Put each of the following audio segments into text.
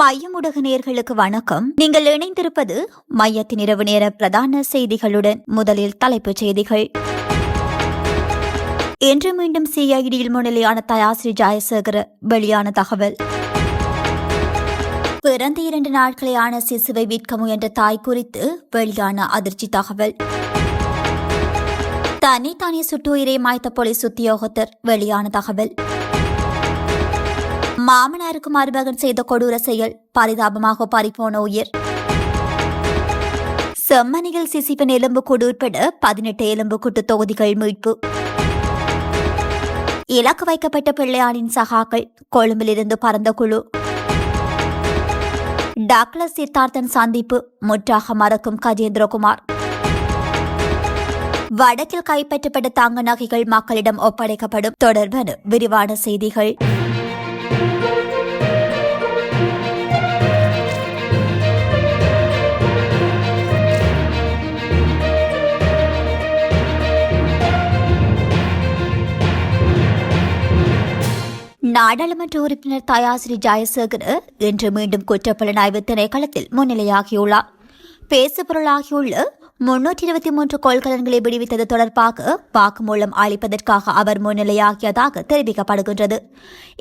மையம் நேர்களுக்கு வணக்கம். நீங்கள் இணைந்திருப்பது மையத்தின் இரவு நேர பிரதான செய்திகளுடன் முதலில் தலைப்புச் செய்திகள். இன்று மீண்டும் சிஐடியில் முன்னிலையான தயாஸ்ரீ ஜெயசேகர வெளியான தகவல். பிறந்த இரண்டு நாட்களையான சிசுவை விற்க முயன்ற தாய் குறித்து வெளியான அதிர்ச்சி தகவல். தன்னைத்தானே சுட்டுயிரை மாய்த்த போலீஸ் உத்தியோகத்தர் வெளியான தகவல். மாமனாருக்கு மருமகன் செய்த கொடூர செயல். பரிதாபமாக பறிபோன உயிர். செம்மணியில் சிசிபன் எலும்புக்கூடு உட்பட பதினெட்டு எலும்புக்கூட்டு தொகுதிகள் மீட்பு. இலக்கு வைக்கப்பட்ட பிள்ளையானின் சகாக்கள் கொழும்பிலிருந்து பறந்த குழு. டாக்லஸ் சித்தார்த்தன் சந்திப்பு முற்றாக மறக்கும் கஜேந்திரகுமார். வடக்கில் கைப்பற்றப்பட்ட தங்க நகைகள் மக்களிடம் ஒப்படைக்கப்படும். தொடர்பான விரிவான செய்திகள். நாடாளுமன்ற உறுப்பினர் தயாசிரி ஜெயசேகர் இன்று மீண்டும் குற்றப்புலனாய்வு திணைக்களத்தில் முன்னிலையாகியுள்ளார். பேசுபொருளாகியுள்ள முன்னூற்றி இருபத்தி மூன்று கொள்கலன்களை விடுவித்தது தொடர்பாக வாக்குமூலம் அளிப்பதற்காக அவர் முன்னிலையாகியதாக தெரிவிக்கப்படுகின்றது.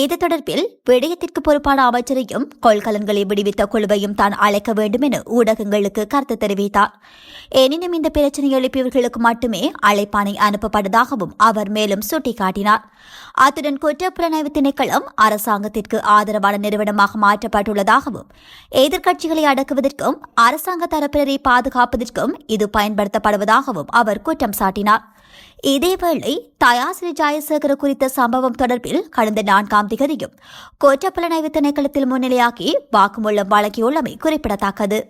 இது தொடர்பில் விடயத்திற்கு பொறுப்பான அமைச்சரையும் கொள்கலன்களை விடுவித்த குழுவையும் தான் அழைக்க வேண்டும் என ஊடகங்களுக்கு கருத்து தெரிவித்தார். எனினும் இந்த பிரச்சினை எழுப்பியவர்களுக்கு மட்டுமே அழைப்பானை அனுப்பப்பட்டதாகவும் அவர் மேலும் சுட்டிக்காட்டினார். அத்துடன் குற்றப்புலனாய்வு திணைக்களம் அரசாங்கத்திற்கு ஆதரவான நிறுவனமாக மாற்றப்பட்டுள்ளதாகவும் எதிர்க்கட்சிகளை அடக்குவதற்கும் அரசாங்க தரப்பினரை பாதுகாப்பதற்கும் மீது பயன்படுத்தப்படுவதாகவும் அவர் குற்றம் சாட்டினார். இதேவேளை தயாசிரி ஜாயசேகர குறித்த சம்பவம் தொடர்பில் கடந்த நான்காம் திகதியும் குற்றப்புலனாய்வு திணைக்களத்தில் முன்னிலையாகி வாக்குமூலம் வழங்கியுள்ளமை குறிப்பிடத்தக்கது.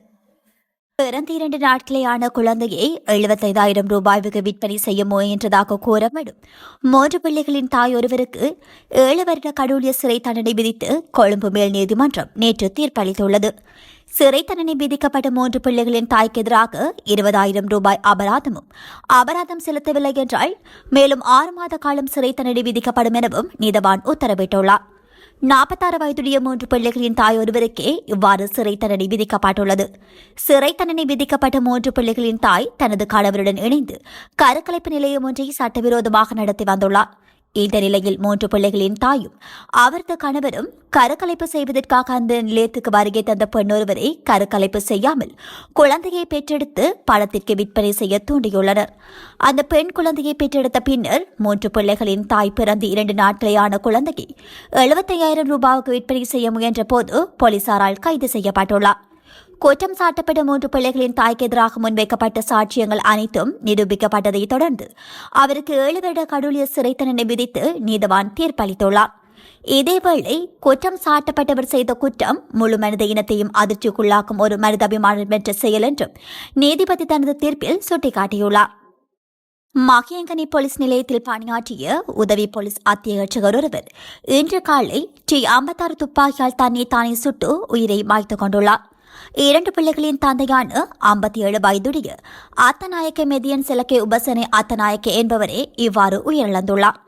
பிறந்த இரண்டு நாட்களேயான குழந்தையை எழுபத்தைந்தாயிரம் ரூபாய்க்கு விற்பனை செய்ய முயன்றதாக கூறப்படும் மூன்று பிள்ளைகளின் தாய் ஒருவருக்கு ஏழு வருட கடூழிய சிறை தண்டனை விதித்து கொழும்பு மேல் நீதிமன்றம் நேற்று தீர்ப்பளித்துள்ளது. சிறை தண்டனை விதிக்கப்பட்ட மூன்று பிள்ளைகளின் தாய்க்கு எதிராக இருபதாயிரம் ரூபாய் அபராதமும் அபராதம் செலுத்தவில்லை என்றால் மேலும் ஆறு மாத காலம் சிறை தண்டனை விதிக்கப்படும் எனவும் நீதவான் உத்தரவிட்டுள்ளார். நாற்பத்தாறு வயதுடைய மூன்று பிள்ளைகளின் தாய் ஒருவருக்கே இவ்வாறு சிறை தண்டனை விதிக்கப்பட்டுள்ளது. சிறை தண்டனை விதிக்கப்பட்ட மூன்று பிள்ளைகளின் தாய் தனது கணவருடன் இணைந்து கருக்கலைப்பு நிலையம் ஒன்றை சட்டவிரோதமாக நடத்தி வந்துள்ளார். இந்த நிலையில் மூன்று பிள்ளைகளின் தாயும் அவரது கணவரும் கருக்கலைப்பு செய்வதற்காக அந்த நிலையத்துக்கு வருகை தந்த பெண்ணொருவரை கருக்கலைப்பு செய்யாமல் குழந்தையை பெற்றெடுத்து பணத்திற்கு விற்பனை செய்ய தூண்டியுள்ளனர். அந்த பெண் குழந்தையை பெற்றெடுத்த பின்னர் மூன்று பிள்ளைகளின் தாய் பிறந்து இரண்டு நாட்களேயான குழந்தையை எழுபத்தையாயிரம் ரூபாவுக்கு விற்பனை செய்ய முயன்ற போது போலீசாரால் கைது செய்யப்பட்டுள்ளார். குற்றம் சாட்டப்பட்ட மூன்று பிள்ளைகளின் தாய்க்கு எதிராக முன்வைக்கப்பட்ட சாட்சியங்கள் அனைத்தும் நிரூபிக்கப்பட்டதை தொடர்ந்து அவருக்கு ஏழு வருட கடூழிய சிறை தண்டனை விதித்து நீதவான் தீர்ப்பளித்துள்ளார். இதேவேளை குற்றம் சாட்டப்பட்டவர் செய்த குற்றம் முழு மனித இனத்தையும் அதிர்ச்சிக்குள்ளாக்கும் ஒரு மனிதாபிமானம் பெற்ற செயல் என்றும் நீதிபதி தனது தீர்ப்பில் சுட்டிக்காட்டியுள்ளார். மகியங்கனி போலீஸ் நிலையத்தில் பணியாற்றிய உதவி போலீஸ் அத்தியட்சகர் ஒருவர் இன்று காலை டி ஐம்பத்தாறு துப்பாக்கியால் தன்னை தானே சுட்டு உயிரை மாய்த்துக் கொண்டுள்ளார். இரண்டு பிள்ளைகளின் தந்தையான ஐம்பத்தி ஏழு வயதுடைய அத்தநாயக்க மெதியன் சிலக்கை உபசனை அத்தநாயக்க என்பவரே இவ்வாறு உயிரிழந்துள்ளார்.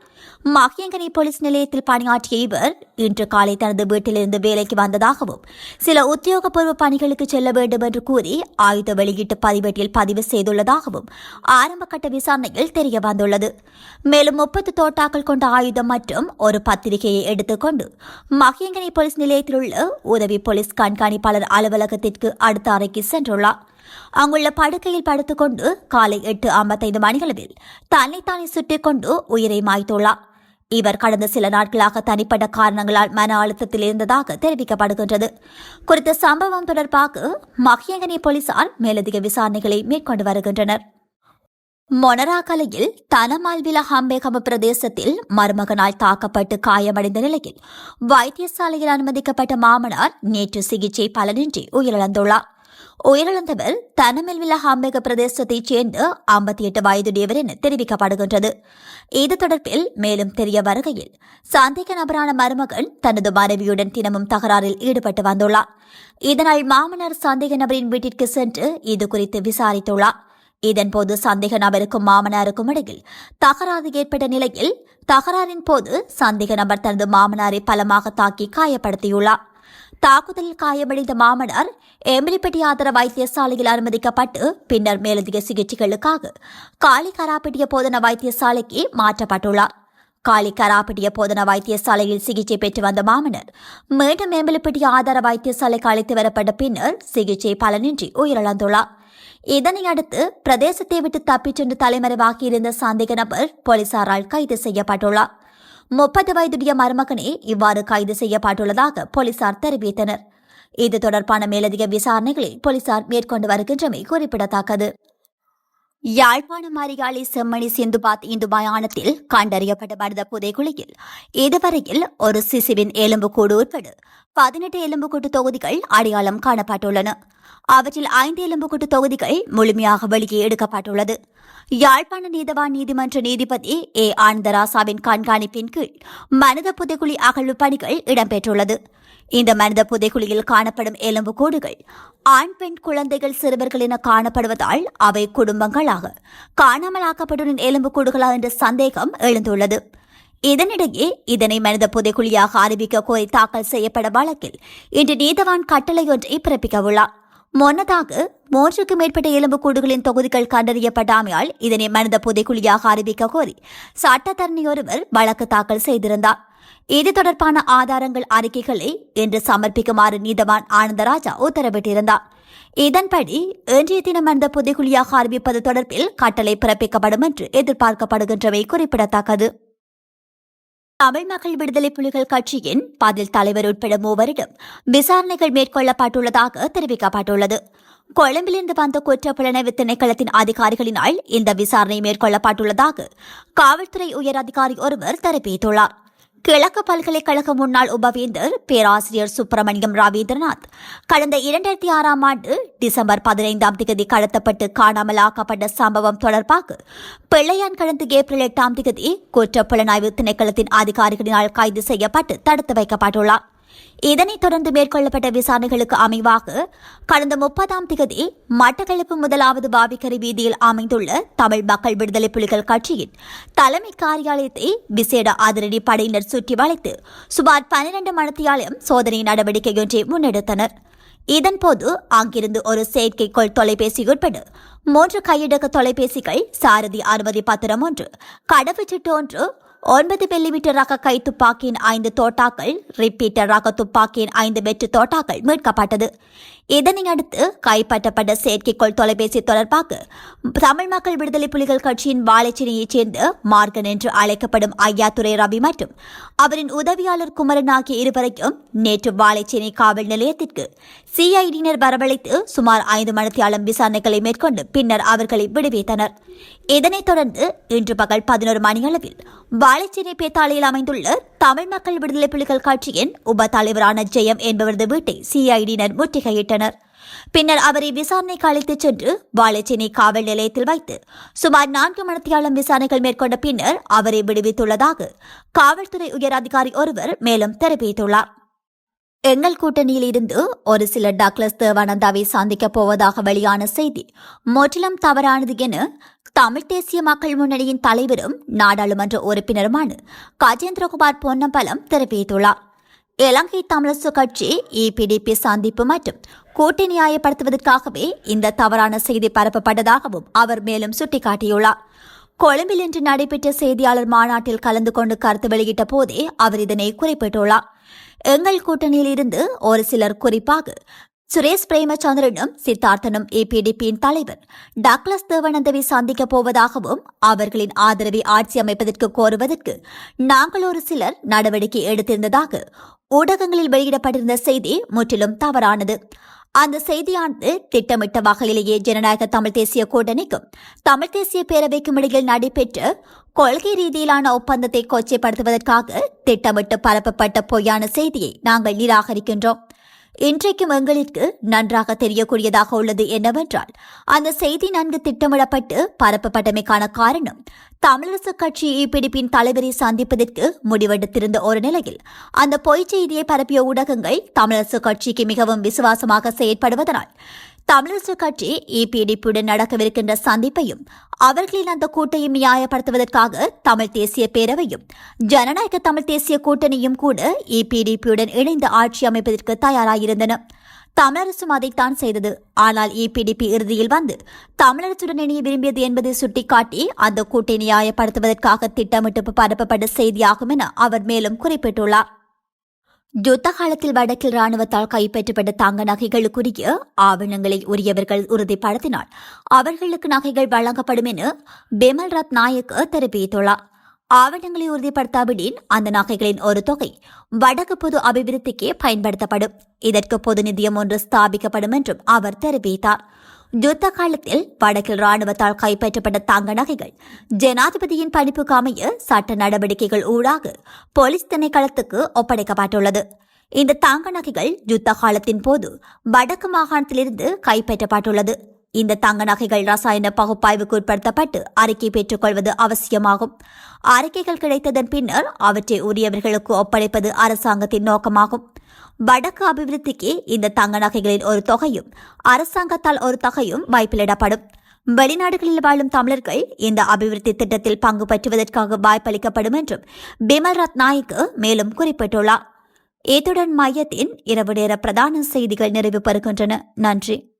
மகியங்கனி போலீஸ் நிலையத்தில் பணியாற்றிய இவர் இன்று காலை தனது வீட்டிலிருந்து வேலைக்கு வந்ததாகவும் சில உத்தியோகபூர்வ பணிகளுக்கு செல்ல வேண்டும் என்று கூறி ஆயுத வெளியீட்டு பதிவேட்டில் பதிவு செய்துள்ளதாகவும் ஆரம்பகட்ட விசாரணையில் தெரிய வந்துள்ளது. மேலும் முப்பது தோட்டாக்கள் கொண்ட ஆயுதம் மற்றும் ஒரு பத்திரிகையை எடுத்துக்கொண்டு மகியங்கனி போலீஸ் நிலையத்தில் உள்ள உதவி போலீஸ் கண்காணிப்பாளர் அலுவலகத்திற்கு அடுத்த அறைக்கு சென்றுள்ளார். அங்குள்ள படுக்கையில் படுத்துக்கொண்டு காலை எட்டு ஐம்பத்தைந்து மணிகளவில் தன்னைத்தானே சுட்டிக் கொண்டு உயிரை மாய்த்துள்ளார். இவர் கடந்த சில நாட்களாக தனிப்பட்ட காரணங்களால் மன அழுத்தத்தில் இருந்ததாக தெரிவிக்கப்படுகின்றது. குறித்த சம்பவம் தொடர்பாக மகியங்கனி போலீசார் மேலதிக விசாரணைகளை மேற்கொண்டு வருகின்றனர். மொனராகலையில் தனமால்வில ஹம்பேகம பிரதேசத்தில் மருமகனால் தாக்கப்பட்டு காயமடைந்த நிலையில் வைத்தியசாலையில் அனுமதிக்கப்பட்ட மாமனார் நேற்று சிகிச்சை பலனின்றி உயிரிழந்துள்ளார். உயிரிழந்தவர் தனமெல்வில ஹாம்பேக பிரதேசத்தைச் சேர்ந்த ஐம்பத்தி எட்டு வயதுடையவர் என தெரிவிக்கப்படுகின்றது. இது தொடர்பில் மேலும் தெரிய வருகையில் சந்தேக நபரான மருமகன் தனது மனைவியுடன் தினமும் தகராறில் ஈடுபட்டு வந்துள்ளார். இதனால் மாமனார் சந்தேக நபரின் வீட்டிற்கு சென்று இது குறித்து விசாரித்துள்ளார். இதன்போது சந்தேக நபருக்கும் மாமனாருக்கும் இடையில் தகராறு ஏற்பட்ட நிலையில் தகராறின் போது சந்தேக நபர் தனது மாமனாரை பலமாக தாக்கி காயப்படுத்தியுள்ளார். தாக்குதலில் காயமடைந்த மாமனார் எம்பிரிப்பட்டி ஆதர வைத்தியசாலையில் அனுமதிக்கப்பட்டு பின்னர் மேலதிக சிகிச்சைகளுக்காக காளி கராப்பட்டிய போதன வைத்தியசாலைக்கு மாற்றப்பட்டுள்ளார். காலி கராப்பட்டிய போதன வைத்தியசாலையில் சிகிச்சை பெற்று வந்த மாமனர் மீண்டும் மேம்பலிப்பட்டி ஆதார வைத்தியசாலைக்கு அழைத்து வரப்பட்ட பின்னர் சிகிச்சை பலனின்றி உயிரிழந்துள்ளார். இதனை அடுத்து பிரதேசத்தை விட்டு தப்பிச் சென்று தலைமறைவாகியிருந்த சந்தேக நபர் போலீசாரால் கைது செய்யப்பட்டுள்ளார். முப்பது வயதுடைய மருமகனே இவ்வாறு கைது செய்யப்பட்டுள்ளதாக போலீசார் தெரிவித்தனர். இது தொடர்பான மேலதிக விசாரணைகளை போலீசார் மேற்கொண்டு வருகின்றமை குறிப்பிடத்தக்கது. யாழ்ப்பாணம் அரியாலை செம்மணி சிந்துபாத் இந்து மயானத்தில் கண்டறியப்பட்ட மனித புதைகுழியில் இதுவரையில் ஒரு சிசுவின் எலும்புக்கூடு உட்பட பதினெட்டு எலும்புக்கூட்டு தொகுதிகள் அடையாளம் காணப்பட்டுள்ளன. அவற்றில் ஐந்து எலும்புக்கூட்டு தொகுதிகள் முழுமையாக வெளியே எடுக்கப்பட்டுள்ளது. யாழ்ப்பாண நீதவான் நீதிமன்ற நீதிபதி ஏ ஆனந்தராசாவின் கண்காணிப்பின் கீழ் மனித புதைக்குழி அகழ்வு பணிகள் இடம்பெற்றுள்ளது. இந்த மனித புதைக்குழியில் காணப்படும் எலும்புக்கூடுகள் ஆண் பெண் குழந்தைகள் சிறுவர்கள் என காணப்படுவதால் அவை குடும்பங்களாக காணாமலாக்கப்பட்டுள்ள எலும்புக்கூடுகளா என்ற சந்தேகம் எழுந்துள்ளது. இதனிடையே இதனை மனித புதைக்குழியாக அறிவிக்க கோரி தாக்கல் செய்யப்பட வழக்கில் இன்று நீதவான் கட்டளை ஒன்றை பிறப்பிக்கவுள்ளார் முன்னதாக மூன்றுக்கும் மேற்பட்ட எலும்புக்கூடுகளின் தொகுதிகள் கண்டறியப்படாமையால் இதனை மனித புதைக்குழியாக அறிவிக்க கோரி சட்டத்தரணி ஒருவர் வழக்கு தாக்கல் செய்திருந்தார். இது தொடர்பான ஆதாரங்கள் அறிக்கைகளை இன்று சமர்ப்பிக்குமாறு நீதவான் ஆனந்தராஜா உத்தரவிட்டிருந்தார். இதன்படி இன்றைய தினம் அந்த புதைக்குழியாக அறிவிப்பது தொடர்பில் கட்டளை பிறப்பிக்கப்படும் என்று எதிர்பார்க்கப்படுகின்றவை குறிப்பிடத்தக்கது. தமிழ் மக்கள் விடுதலை புலிகள் கட்சியின் பதில் தலைவர் உட்பட மூவரிடம் விசாரணைகள் மேற்கொள்ளப்பட்டுள்ளதாக தெரிவிக்கப்பட்டுள்ளது. கொழும்பிலிருந்து வந்த குற்றப்புலனாய்வு திணைக்களத்தின் அதிகாரிகளினால் இந்த விசாரணை மேற்கொள்ளப்பட்டுள்ளதாக காவல்துறை உயர் அதிகாரி ஒருவர் தெரிவித்துள்ளார். கிழக்கு பல்கலைக்கழக முன்னாள் உபவேந்தர் பேராசிரியர் சுப்பிரமணியம் ரவீந்திரநாத். கடந்த இரண்டாயிரத்தி ஆறாம் ஆண்டு டிசம்பர் பதினைந்தாம் தேதி கடத்தப்பட்டு காணாமல் ஆக்கப்பட்ட சம்பவம் தொடர்பாக பிள்ளையான் கடந்த ஏப்ரல் எட்டாம் தேதி குற்றப்புலனாய்வு திணைக்களத்தின் அதிகாரிகளினால் கைது செய்யப்பட்டு தடுத்து வைக்கப்பட்டுள்ளார். இதனைத் தொடர்ந்து மேற்கொள்ளப்பட்ட விசாரணைகளுக்கு அமைவாக கடந்த முப்பதாம் தேதி மட்டக்களப்பு முதலாவது பாவிக்கரை வீதியில் அமைந்துள்ள தமிழ் மக்கள் விடுதலை புலிகள் கட்சியின் தலைமை காரியாலயத்தை விசேட அதிரடி படையினர் சுற்றி வளைத்து சுமார் பனிரண்டு மணத்தியாலயம் சோதனை நடவடிக்கை ஒன்றை முன்னெடுத்தனர். இதன்போது அங்கிருந்து ஒரு செயற்கைக்கோள் தொலைபேசி உட்பட மூன்று கையடக்க தொலைபேசிகள் சாரதி அனுமதி பத்திரம் ஒன்று கடவுச்சீட்டு ஒன்று ஒன்பது மில்லிமீட்டர் ரக கை துப்பாக்கியின் ஐந்து தோட்டாக்கள் ரிப்பீட்டர் ரக துப்பாக்கியின் ஐந்து வெற்று தோட்டாக்கள் மீட்கப்பட்டது. இதனை அடுத்து கைப்பற்றப்பட்ட செயற்கைக்கோள் தொலைபேசி தொடர்பாக தமிழ் மக்கள் விடுதலை புலிகள் கட்சியின் வாழைச்சினையைச் சேர்ந்த மார்கன் என்று அழைக்கப்படும் ஐயாத்துறை ரவி மற்றும் அவரின் உதவியாளர் குமரன் ஆகிய இருவரையும் நேற்று வாழைச்சேனை காவல் நிலையத்திற்கு சிஐடியினர் வரவழைத்து சுமார் ஐந்து மணித்தியாலம் விசாரணைகளை மேற்கொண்டு பின்னர் அவர்களை விடுவித்தனர். இதனைத் தொடர்ந்து இன்று பகல் பதினோரு மணியளவில் வாழைச்சேனை பேத்தாளையில் அமைந்துள்ள தமிழ் மக்கள் விடுதலை புலிகள் கட்சியின் உப தலைவரான ஜெயம் என்பவரது வீட்டை சிஐடியினர் முற்றுகையிட்டனர். பின்னர் அவரை விசாரணைக்கு அழைத்துச் சென்று வாழைச்சேனை காவல் நிலையத்தில் வைத்து சுமார் நான்கு மணித்தியாலம் விசாரணைகள் மேற்கொண்ட பின்னர் அவரை விடுவித்துள்ளதாக காவல்துறை உயர் அதிகாரி ஒருவர் மேலும் தெரிவித்துள்ளார். எங்கள் கூட்டணியில் இருந்து ஒரு சில டக்ளஸ் தேவானந்தாவை சந்திக்கப் போவதாக வெளியான செய்தி முற்றிலும் தவறானது என தமிழ் தேசிய மக்கள் முன்னணியின் தலைவரும் நாடாளுமன்ற உறுப்பினருமான கஜேந்திரகுமார் பொன்னம்பலம் தெரிவித்துள்ளார். இலங்கை தமிழரசு கட்சி இபிடிபி சந்திப்பு மற்றும் கூட்டணி நியாயப்படுத்துவதற்காகவே இந்த தவறான செய்தி பரப்பப்பட்டதாகவும் அவர் மேலும் சுட்டிக்காட்டியுள்ளார். கொழும்பில் இன்று நடைபெற்ற செய்தியாளர் மாநாட்டில் கலந்து கொண்டு கருத்து வெளியிட்ட போதே அவர் இதனை குறிப்பிட்டுள்ளார். எங்கள் கூட்டணியில் இருந்து ஒரு சிலர் குறிப்பாக சுரேஷ் பிரேமச்சந்திரனும் சித்தார்த்தனும் ஏபிடிபியின் தலைவர் டக்ளஸ் தேவானந்தவை சந்திக்கப் போவதாகவும் அவர்களின் ஆதரவை ஆட்சி அமைப்பதற்கு கோருவதற்கு நாங்கள் ஒரு சிலர் நடவடிக்கை எடுத்திருந்ததாக ஊடகங்களில் வெளியிடப்பட்டிருந்த செய்தி முற்றிலும் தவறானது. அந்த செய்தியானது திட்டமிட்ட வகையிலேயே ஜனநாயக தமிழ் தேசிய கூட்டணிக்கும் தமிழ் தேசிய பேரவைக்கும் இடையில் நடைபெற்ற கொள்கை ரீதியிலான ஒப்பந்தத்தை கொச்சைப்படுத்துவதற்காக திட்டமிட்டு பரப்பப்பட்ட பொய்யான செய்தியை நாங்கள் நிராகரிக்கின்றோம். இன்றைக்கும் எங்களுக்கு நன்றாக தெரியக்கூடியதாக உள்ளது என்னவென்றால் அந்த செய்தி நன்கு திட்டமிடப்பட்டு பரப்பப்பட்டமைக்கான காரணம் தமிழரசு கட்சி பிடிப்பின் தலைவரை சந்திப்பதற்கு முடிவெடுத்திருந்த ஒரு நிலையில் அந்த பொய்ச் செய்தியை பரப்பிய ஊடகங்கள் தமிழரசு கட்சிக்கு மிகவும் விசுவாசமாக செயற்படுவதனால் தமிழரசு கட்சி இபிடிபியுடன் நடக்கவிருக்கின்ற சந்திப்பையும் அவர்களின் அந்த கூட்டையும் நியாயப்படுத்துவதற்காக தமிழ் தேசிய பேரவையும் ஜனநாயக தமிழ் தேசிய கூட்டணியும் கூட இபிடிபியுடன் இணைந்து ஆட்சி அமைப்பதற்கு தயாராயிருந்தன. தமிழரசும் அதைத்தான் செய்தது. ஆனால் இபிடிபி இறுதியில் வந்து தமிழரசுடன் இணைய விரும்பியது என்பதை சுட்டிக்காட்டி அந்த கூட்டை நியாயப்படுத்துவதற்காக திட்டமிட்டு பரப்பப்பட்ட செய்தியாகும் என அவர் மேலும் குறிப்பிட்டுள்ளார். யுத்த காலத்தில் வடக்கில் ராணுவத்தால் கைப்பற்றப்பட்ட தங்க நகைகளுக்குரிய ஆவணங்களை உரியவர்கள் உறுதிப்படுத்தினால் அவர்களுக்கு நகைகள் வழங்கப்படும் என பிமல் ரத் நாயக் தெரிவித்துள்ளார். ஆவணங்களை உறுதிப்படுத்தாவிடின் அந்த நகைகளின் ஒரு தொகை வடக்கு பொது அபிவிருத்திக்கே பயன்படுத்தப்படும். இதற்கு பொது நிதியம் ஒன்று ஸ்தாபிக்கப்படும் என்றும் அவர் தெரிவித்தார். யுத்த காலத்தில் வடக்கில் ராணுவத்தால் கைப்பற்றப்பட்ட தங்க நகைகள் ஜனாதிபதியின் பணிப்புக்கு அமைய சட்ட நடவடிக்கைகள் ஊடாக போலீஸ் திணைக்களத்துக்கு ஒப்படைக்கப்பட்டுள்ளது. இந்த தங்க நகைகள் யுத்த காலத்தின் போது வடக்கு மாகாணத்திலிருந்து கைப்பற்றப்பட்டுள்ளது. இந்த தங்க நகைகள் ரசாயன பகுப்பாய்வுக்கு உட்படுத்தப்பட்டு அறிக்கை பெற்றுக்கொள்வது அவசியமாகும். அறிக்கைகள் கிடைத்ததன் பின்னர் அவற்றை உரியவர்களுக்கு ஒப்படைப்பது அரசாங்கத்தின் நோக்கமாகும். வடக்கு அபிவிருத்திக்கு இந்த தங்க நகைகளின் ஒரு தொகையும் அரசாங்கத்தால் ஒரு தொகையும் வாய்ப்பிலிடப்படும். வெளிநாடுகளில் வாழும் தமிழர்கள் இந்த அபிவிருத்தி திட்டத்தில் பங்கு பற்றுவதற்காக வாய்ப்பளிக்கப்படும் என்றும் பிமல் ரத் மேலும் குறிப்பிட்டுள்ளார். இத்துடன் மையத்தின் இரவு நேர பிரதான செய்திகள் நிறைவு பெறுகின்றன. நன்றி.